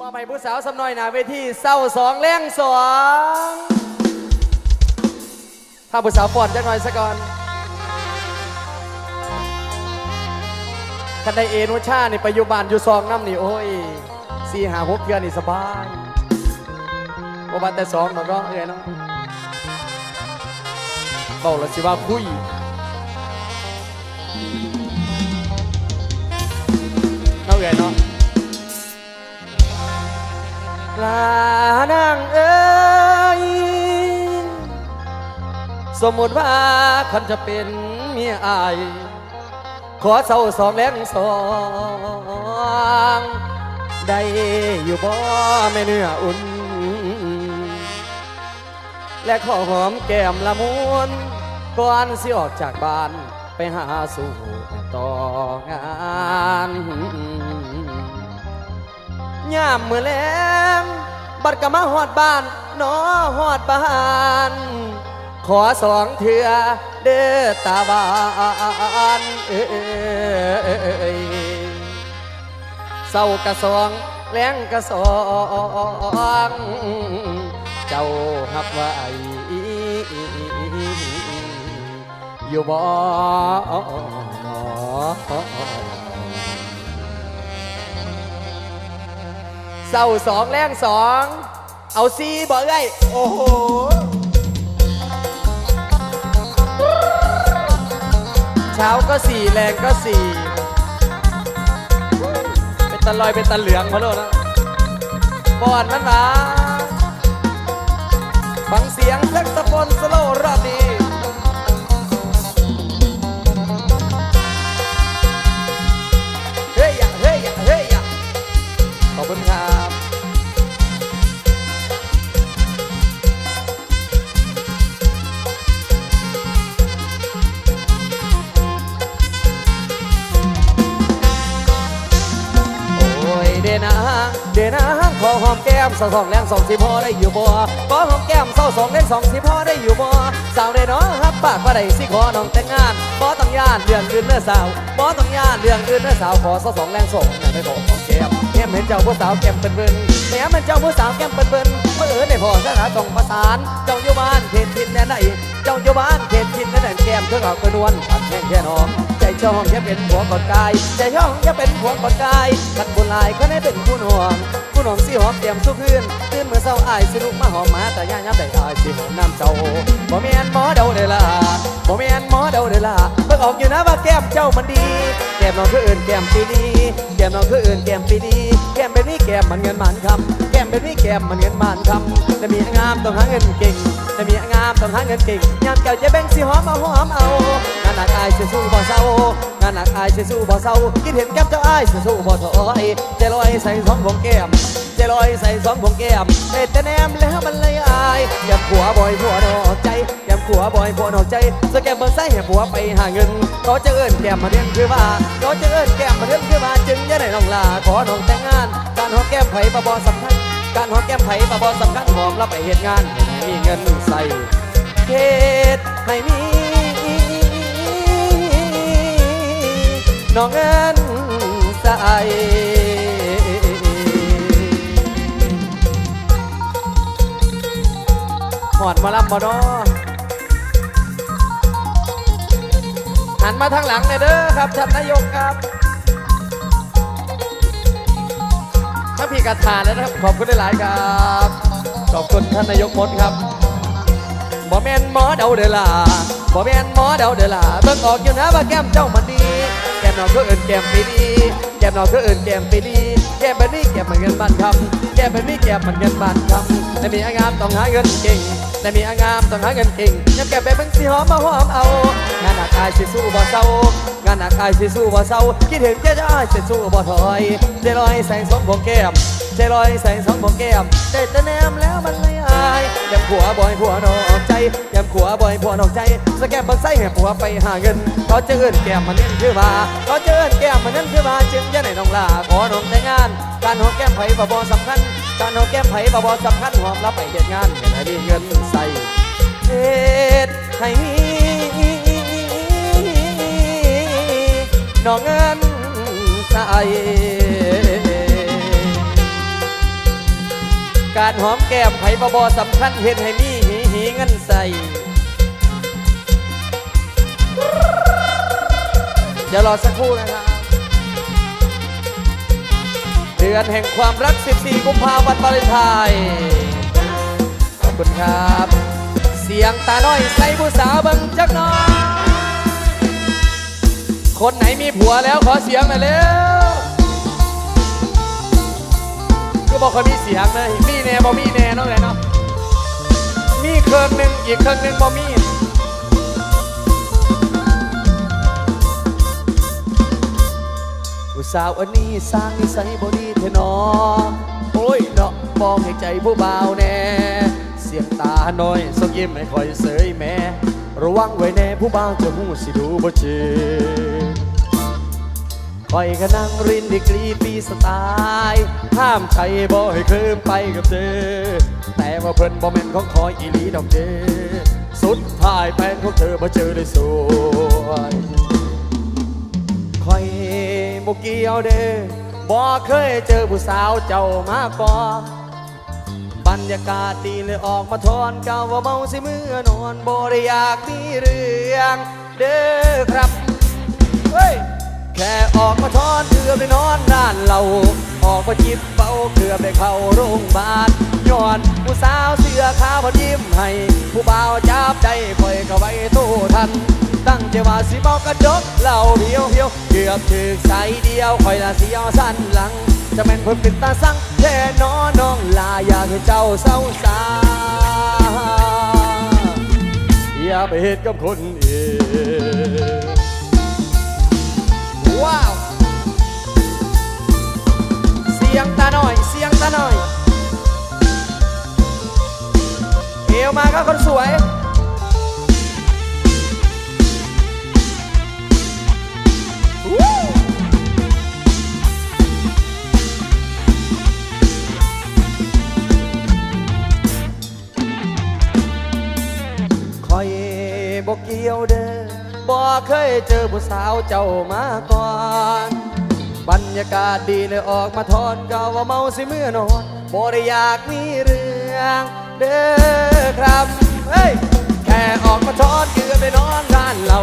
มอบให้ผู้สาวสำน้อยหนาเวทีเศร้าสองแรงสองถ้าผู้สาวปอดจะหน่อยซะก่อนคันได้เอนุชานี่ไปอยู่บ้านอยู่ซองน้ำนี่โอ้ยสี่หาหกเดือนนี่สบายโอ้บ้านแต่สองหนก็เอ้ยเนาะเบาและสิว่าคุยเนาะเอ้ยเนาะ ลานางเอ้ยสมมติว่าคันจะเป็นเมียอาย ขอเศร้าสองแรงสองได้อยู่บ่แม่เนื้ออุ่น และขอหอมแก้มละมุนก่อนสิออกจากบ้านไปหาสู่ต่องาน ยามมือแลงบัดกะมาหอดบ้านนอหอดบ้าน ขอสองเถื่อเด้อตาบานเอ้ยเศร้ากะสองแรงกะสองเจ้าหับไว้อยู่บ่ เศร้าสองแรงสอง เอาซีบอกเลยโอ้โหเช้าก็สี่แรงก็สี่เป็นตะลอยเป็นตะเหลืองพอแล้วนะบอนมันมาฟังเสียงแซกโซโฟนสโลรอบนี้ สองสองแรงสองสิพอได้อยู่บ่ขอหอมแก้มเศร้าสองแรงสองสิพอได้อยู่บ่สาวได้เนาะฮับปากว่าได้สิขอน้องแต่งงานบ่ต้องย่านเรื่องอื่นเนื้อสาวบ่ต้องย่านเรื่องอื่นเนื้อสาวขอเศร้าสองแรงสองอย่างได้บอกหอมแก้มแก้มเห็นเจ้าผู้สาวแก้มเปิ้นเปิ้นแก้มเห็นเจ้าผู้สาวแก้มเปิ้นเปิ้นเมื่อเออได้พอสถานต้องประสานเจ้าอยู่บ้านเขตทินแน่ไหนเจ้าอยู่บ้านเขตทินแน่ไหนแก้มเธอเอากระนวลผัดแห้งแค่น้องใจช่องจะเป็นผัวกอดกายใจช่องจะเป็นผัวกอดกายขันบุญลายก็ได้เป็นผู้หน่วง ผู้หน่วงสิหอมเตรียมสุพื้นตื่นเมื่อเช้าอายสิลุกมาหอมมาแต่ย่ายับได้อายสิหอมน้ำเจ้าบ่แม่นหมอเดาเด้ล่ะบ่แม่นหมอเดาเด้ล่ะเบิ่งออกอยู่นะว่าแก้มเจ้ามันดีแก้มน้องคืออื่นแก้มปีนี้แก้มน้องคืออื่นแก้มปีนี้แก้มแบบนี้แก้มมันเงินมันคำแก้มแบบนี้แก้มมันเงินมันคำแต่มีงามต้องหาเงินเก่งแต่มีงามต้องหาเงินเก่งยามเก่าจะแบ่งสิหอมเอาหอมเอา หนักอายสิสู้บ่เศร้างานหนักอายสิสู้บ่เศร้าคิดเห็นแก้มเจ้าอายสิสู้บ่ถอยใจลอยใส่สองของแก้มใจลอยใส่สองของแก้มเอ็ดแต่แนมแล้วมันเลยอายยามผัวบ่อยผัวนอกใจยามผัวบ่อยผัวนอกใจสแกมเบอร์ไซให้ผัวไปหาเงินเขาจะเอิ้นแก้มมาเรียนคือว่าเขาจะเอิ้นแก้มมาเรียนคือว่าจึงจะได้น้องลาขอน้องแต่งงาน การหอมแก้มไผ่บ่บ่สำคัญการหอมแก้มไผ่บ่บ่สำคัญหอมแล้วไปเฮ็ดงานมีเงินใส่เฮ็ดให้มี น้องเงินใส่หอดมาลำบ่เนาะหันมาทางหลังเลยเด้อครับท่านนายกครับถ้าพี่กระทานแล้วนะครับ ขอบคุณหลายๆครับ ขอบคุณท่านนายกมดครับบ่แม่นหมอเดาเดล่ะบ่แม่นหมอเดาเดล่ะเบิ่งออกอยู่นะว่าแก้มเจ้ามันดี แก้มน้องก็เอิ้นแก้มปีดีแก้มน้องก็เอิ้นแก้มปีดีแก้มบบนี้แก้มมันเงินบ้านคำแก้มแบบนี้แก้มันเงินบานคำแต่มีอางามต้องหาเงินเก่ง แต่มีอางามต้องหาเงินเก่งยามแก้มแบบมันสิหอมมาหอมเอา งานหนักอายสิสู้บ่เศร้างานหนักอายสิสู้บ่เศร้าคิดถึงแก่จะอายสิสู้บ่ถอยใจลอยแสงสมของแก้มใจลอยใส่สองของแก้มใจตะแนมแล้วมันเลยอายยำขัวบ่อยผัวนอกใจยำขัวบ่อยผัวนอกใจสแกมบังไส้ให้ผัวไปหาเงินเขาจะเอิ้นแก้มมันนั่นคือมาเขาจะเอิ้นแก้มมันนั่นคือมาจึงจะไหนน้องลาขอน้องแต่งงานการหอมแก้มไผ่บ่บ่สำคัญ การหอมแก้มไผ่บ่บ่สำคัญหอมแล้วไปเฮ็ดงานให้ได้เงินใส่เฮ็ดให้น้องเงินใส่การหอมแก้มไผ่บอบอสำคัญเห็นให้มีหีหีเงินใส่เดี๋ยวรอสักครู่นะครับ ดือนแห่งความรัก 14 กุมภาพันธ์วาเลนไทน์ขอบคุณครับ เสียงตาน้อยใส่ผู้สาวบังจักน้อยคนไหนมีผัวแล้วขอเสียงหน่อยเร็วก็บอกเขามีเสียงเลยมีแน่บ่มีแน่เนาะเลยเนาะมีเครื่องหนึ่งอีกเครื่องหนึ่งบ่มี ผู้สาวอันนี้สร้างนิสัยบ่ดีเทนอโอ้ยเนาะมองให้ใจผู้บ่าวแน่ เสียงตาน้อยส่งยิ้มให้คอยเสยแม่ ระวังไว้แน่ผู้บ่าวจะหูสิดูบ่เจอคอยก็นั่งรินดีกรีปีสไตล์ห้ามใจบ่ให้คืมไปกับเธอ แต่ว่าเพิ่นบ่แม่นของคอยอีหลีดอกเดสุดท้ายแฟนของเธอบ่เจอได้สวย บ่เกี่ยวเด้อบ่เคยเจอผู้สาวเจ้ามาก่อนบรรยากาศดีเลยออกมาทอนเก่าว่าเมาสิมือนอนบ่ได้อยากมีเรื่องเด้อครับเฮ้ยแค่ออกมาทอนเกือบได้นอนด้านเราออกมาจิบเบาเกือบได้เข้าโรงพยาบาลย้อนผู้สาวเสื้อขาวพอยิ้มให้ผู้บ่าวจับใจคอยก็ไว้โตทัน ตั้งใจว่าสิบอกกระจกเหล่าเพียวเพียวเกือบถึกใสเดียวคอยละเสียวสั้นหลัง จะแม่นเพิ่นเป็นตาสั่งแค่นอน้องลาอยากให้เจ้าเศร้าสาอย่าไปเหตุกับคนอื่นว้าว เสียงตาหน่อย เสียงตาหน่อย เอวมาครับคนสวย บอกเกี่ยวเด้อบ่เคยเจอผู้สาวเจ้ามาก่อน บรรยากาศดีเลยออกมาทอนเก่าว่าเมาสิเมื่อนอนบ่ได้อยากมีเรื่องเด้อครับเฮ้ยแค่ออกมาทอนเกือบได้นอนด้านเรา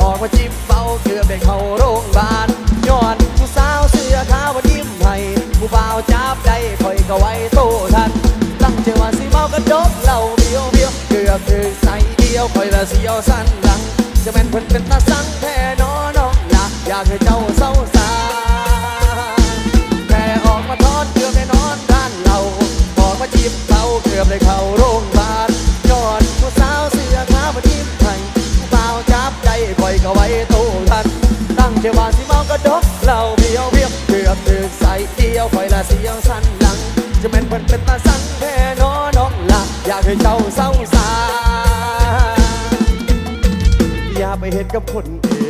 ออกมาจิบเบาเกือบได้เข้าโรงพยาบาลย้อนผู้สาวเสื้อขาวมายิ้มให้ผู้บ่าวจับใจคอยก็ไว้โตทันตั้งใจว่าสิเมากระจกเหล่าเบียวเบียวเกือบถึงใส่เดียว คอยละเสียวสั้นหลัง จะแม่นเพิ่นเป็นตาสังแท้น้อน้องละอยากให้เจ้าเศร้าสาแค่ออกมาทอดเกือบได้นอนด้านเราออกมาจีบเบาเกือบได้เข้าโรงพยาบาลยอนผู้สาวเสื้อขาวมายิ้มให้ผู้บ่าวจับใจคอยก็ไว้โตทัน ตั้งใจว่าสิเมากระดกเหล่าเบี้ยวเบียวเกือบถึงใส่เดียวคอยละเสียวสั้นหลัง จะแม่นเพิ่นเป็นตาสังแท้น้อน้องละอยากให้เจ้าเศร้าสา เห็นกับคนอื่น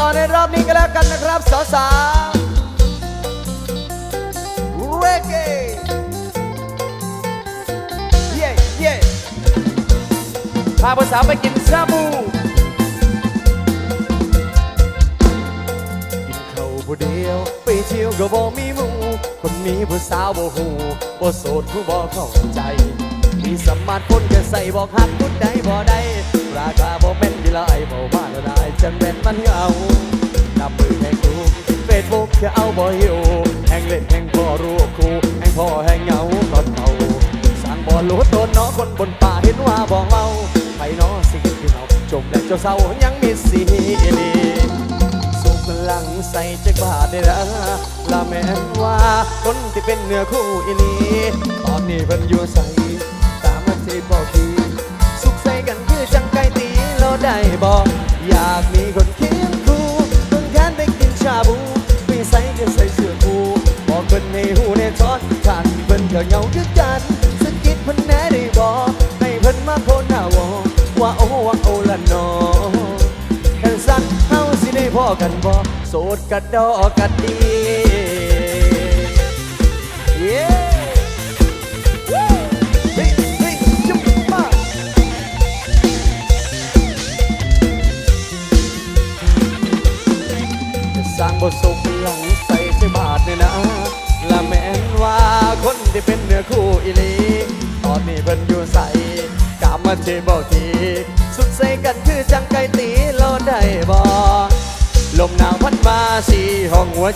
ต่อในรอบนี้กันแล้วกันนะครับสาวๆเรเกเย่เย่พาภาษาวไปกินชาบู กินข้าวผู้เดียว ไปเที่ยวก็บ่มีหมู่คนมีผู้สาวบ่หูบ่โสดผู้บ่เข้าใจ มีสมมาร์ทคนก็ใส่บอกหักคนใดบ่ได้ ราคาบ่แม่นดีละไอ้บ่มาละได้จังแม่นมันเอานับมือแห่งกูเฟซบุ๊กแค่เอาบ่อยู่แห่งเล่นแห่งพ่อรูปคู่แห่งพ่อแห่งเหงาตอนเขาสั่งบ่รู้ตนเนาะคนบนป่าเห็นว่าบ่เมาไปเนาะสิ่งที่เราจมแดงเจ้าเศร้ายังมีสีดีสุกหลังใส่จักบาทได้ละละแม่นว่าคนที่เป็นเนื้อคู่อีนีตอนนี้เพิ่นอยู่ใส่ตามมาที่บอกที็เงาคือกันสกิดพันแน่ได้บอกให้พันมาโพนหน้าวว่าโอ้ว่าโอ้ละนอแค่สักนเฮาสิได้พอกันบ่โสดกัดดอกกัดดี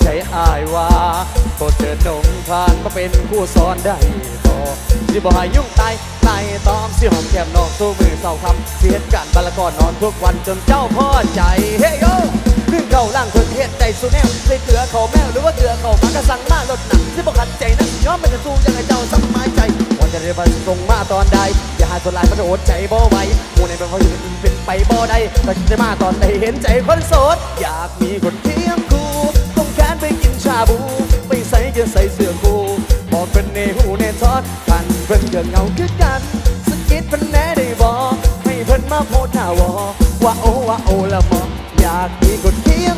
ใจอายว่าโปรดเชิญนงผ่านมาเป็นคู่สอนได้บ่สิบ่ให้ยุ่งตายตายตอมสิหอมแก้มน้องสู้มือเศร้าคำเสิเหตุการณ์บาละก่อนนอนทุกวันจนเจ้าพ่อใจเฮ้ยโยขึ้นเข้าล่างคนเฮ็ดใจสู้แนวใส่เกลือเขาแมวหรือว่าเกลือเขามากระสังมาลดหนักที่บอกขัดใจนะย้อมมันจะสู้ยังไงเจ้าสมัยใจว่าจะเรียกว่าส่งมาตอนใดอย่าหาตัวลายมันโอดใจบ่ไหวหมูในเป็นเขาอยู่เป็นไปบ่ได้แต่จะมาตอนใดเห็นใจคนโสดอยากมีคนเคียง บู ไปใส่จะใส่เสื้อกูบอกเป็นเนหูเนทอดพันเพิ่นเกิดเงาคือกันสกิดเพิ่นแน่ได้บอกให้เพิ่นมาโพดหน้าวอว่าโอว่าโอละหมออยากมีคนเคียง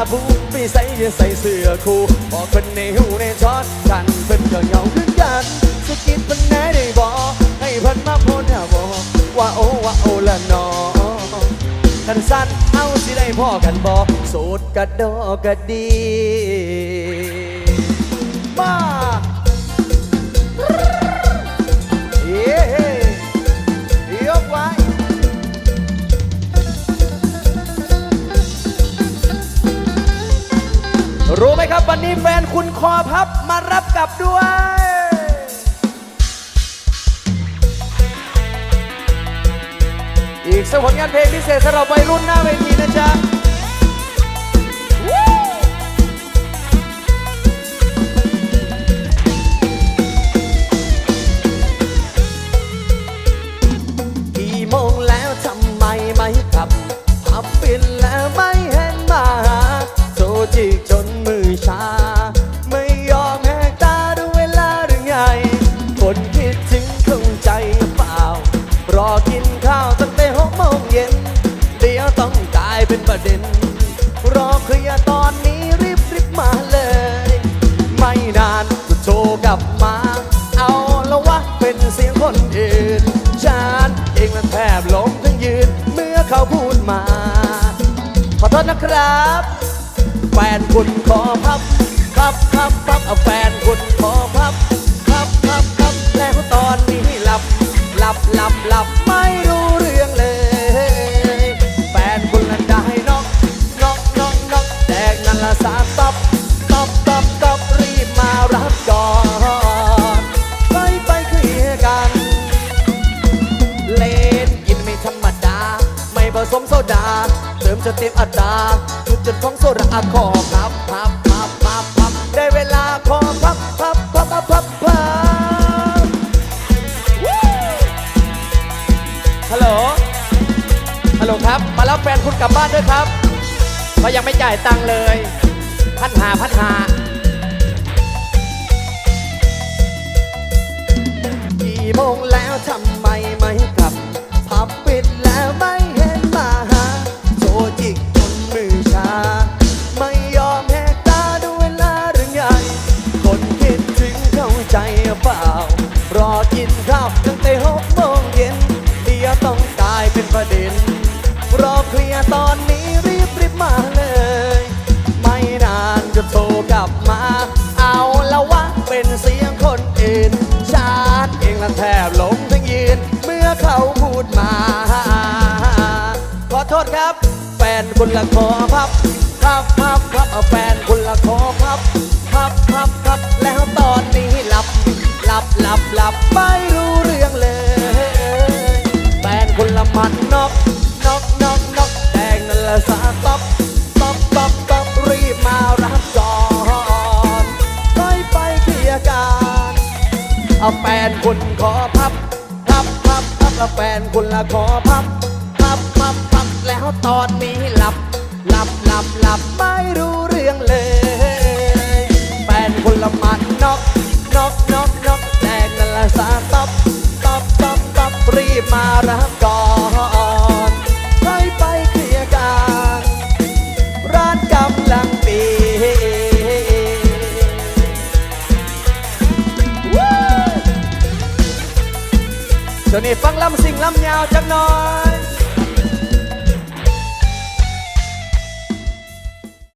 าบูมีใส่ใส่เสื้อคู่บอกคนในหูในทอดกันเป็นก็เหงาขึ้นกันสกิดมันแน่ได้บอกให้เพิ่นมาพสหน้าบอกว่าโอ้ว่าโอละน้องกันสั้นเอาสิได้พ่อกันบอกสดกระดอกระดีมา รู้ไหมครับ วันนี้แฟนคุณคอพับมารับกลับด้วยอีกสักผลงานเพลงพิเศษสำหรับวัยรุ่นหน้าเวทีนะจ๊ะ นะครับ แฟนคุณขอพับพับพับพับเอาแฟนคุณขอ นคุณกลับบ้านด้วยครับเพราะยังไม่จ่ายตังค์เลยพันหาพันหากี่โมงแล้วทำไมไม่กลับผับปิดแล้วไม่เห็นมาหาโทรจิกจนมือชา ไม่ยอมแหกตาดูเวลาหรือไงคนคิดถึงเข้าใจ โทษครับ แฟนคุณละขอพับพับพับพับเอาแฟนคุณละขอ